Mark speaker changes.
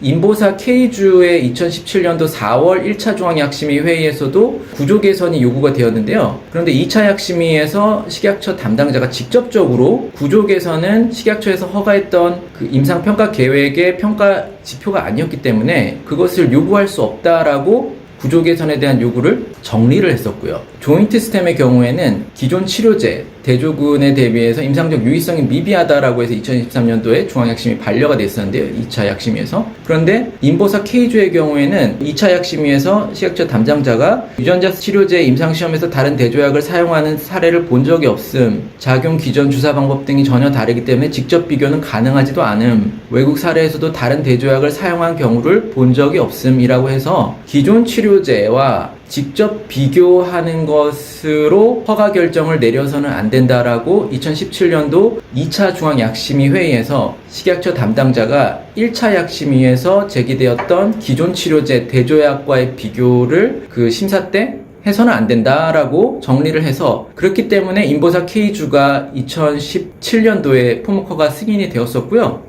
Speaker 1: 인보사 K주의 2017년도 4월 1차 중앙약심위 회의에서도 구조 개선이 요구가 되었는데요. 그런데 2차 약심위에서 식약처 담당자가 직접적으로 구조 개선은 식약처에서 허가했던 그 임상 평가 계획의 평가 지표가 아니었기 때문에 그것을 요구할 수 없다라고 구조 개선에 대한 요구를 정리를 했었고요. 조인트 스템의 경우에는 기존 치료제, 대조군에 대비해서 임상적 유의성이 미비하다라고 해서 2023년도에 중앙약심이 반려가 됐었는데요. 2차 약심위에서. 그런데 인보사 K주의 경우에는 2차 약심위에서 식약처 담당자가 유전자 치료제 임상시험에서 다른 대조약을 사용하는 사례를 본 적이 없음, 작용 기전 주사 방법 등이 전혀 다르기 때문에 직접 비교는 가능하지도 않음, 외국 사례에서도 다른 대조약을 사용한 경우를 본 적이 없음이라고 해서 기존 치료제와 직접 비교하는 것으로 허가 결정을 내려서는 안 된다라고 2017년도 2차 중앙약심위 회의에서 식약처 담당자가 1차 약심위에서 제기되었던 기존 치료제 대조약과의 비교를 그 심사 때 해서는 안 된다라고 정리를 해서 그렇기 때문에 인보사 K주가 2017년도에 포모커가 승인이 되었었고요.